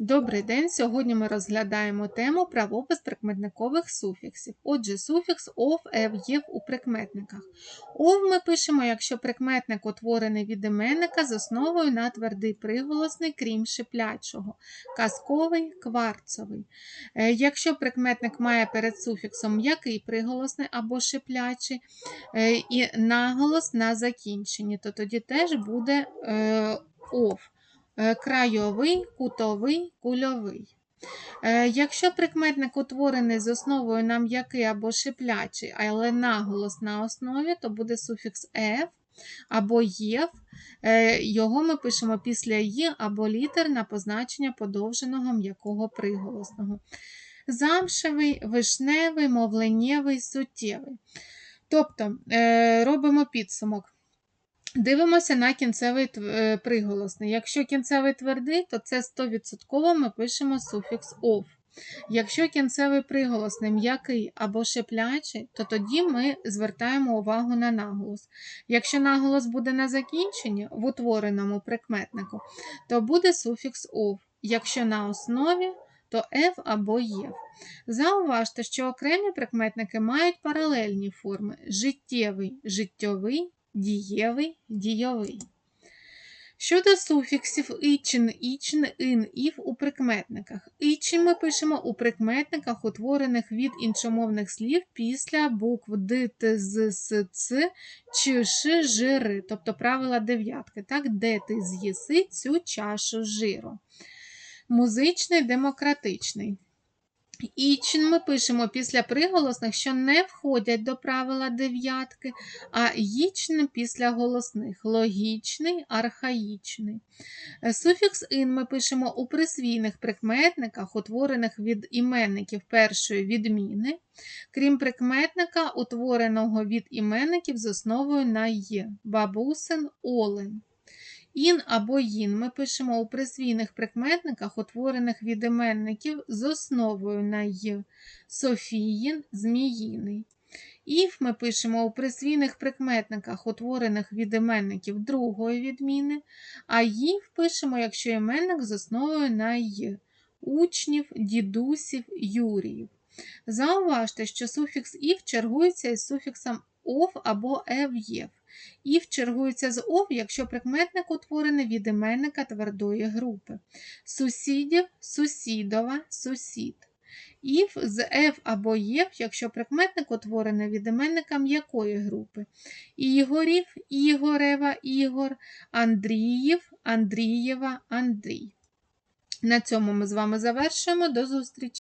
Добрий день! Сьогодні ми розглядаємо тему правопис прикметникових суфіксів. Отже, суфікс ов, ев, єв у прикметниках. Ов ми пишемо, якщо прикметник утворений від іменника з основою на твердий приголосний, крім шиплячого, казковий, кварцовий. Е, Якщо прикметник має перед суфіксом м'який приголосний або шиплячий е, і наголос на закінченні, то тоді теж буде е, ов. Е, крайовий, кутовий, кульовий. Е, Якщо прикметник утворений з основою на м'який або шиплячий, але наголос на основі, то буде суфікс «ев» або «єв». Е, Його ми пишемо після «ї» або літер на позначення подовженого м'якого приголосного. Замшевий, вишневий, мовленнєвий, суттєвий. Тобто робимо підсумок. Дивимося на кінцевий е, приголосний. Якщо кінцевий твердий, то це 100% ми пишемо суфікс ов. Якщо кінцевий приголосний м'який або шиплячий, то тоді ми звертаємо увагу на наголос. Якщо наголос буде на закінченні в утвореному прикметнику, то буде суфікс ов. Якщо на основі, то ев або єв. Зауважте, що окремі прикметники мають паралельні форми: життєвий, життєвий, дієвий, дійовий. Щодо суфіксів ічин, ічин, ін, ів у прикметниках. Ічин ми пишемо у прикметниках, утворених від іншомовних слів після букв Д, Т, З, С, Ц, Ч, Ш, Жири, тобто правила дев'ятки. Так, де ти з'їси цю чашу жиру. Музичний, демократичний. Ічин ми пишемо після приголосних, що не входять до правила дев'ятки, а їчн після голосних логічний, архаїчний. Е, Суфікс ин ми пишемо у присвійних прикметниках, утворених від іменників першої відміни, крім прикметника, утвореного від іменників з основою на є бабусин, олень. Ін або їн ми пишемо у присвійних прикметниках, утворених від іменників з основою на й. Софіїн, зміїний. Ів ми пишемо у присвійних прикметниках, утворених від іменників другої відміни, а їв пишемо, якщо іменник з основою на й. Учнів, дідусів, юріїв. Зауважте, що суфікс ів чергується із суфіксом ов або ев-єв. Ів чергується з ов, якщо прикметник утворений від іменника твердої групи. Сусідів, сусідова, сусід. Ів з ев або єв, якщо прикметник утворений від іменника м'якої групи. Ігорів, Ігорева, Ігор, Андріїв, Андрієва, Андрій. На цьому ми з вами завершуємо. До зустрічі!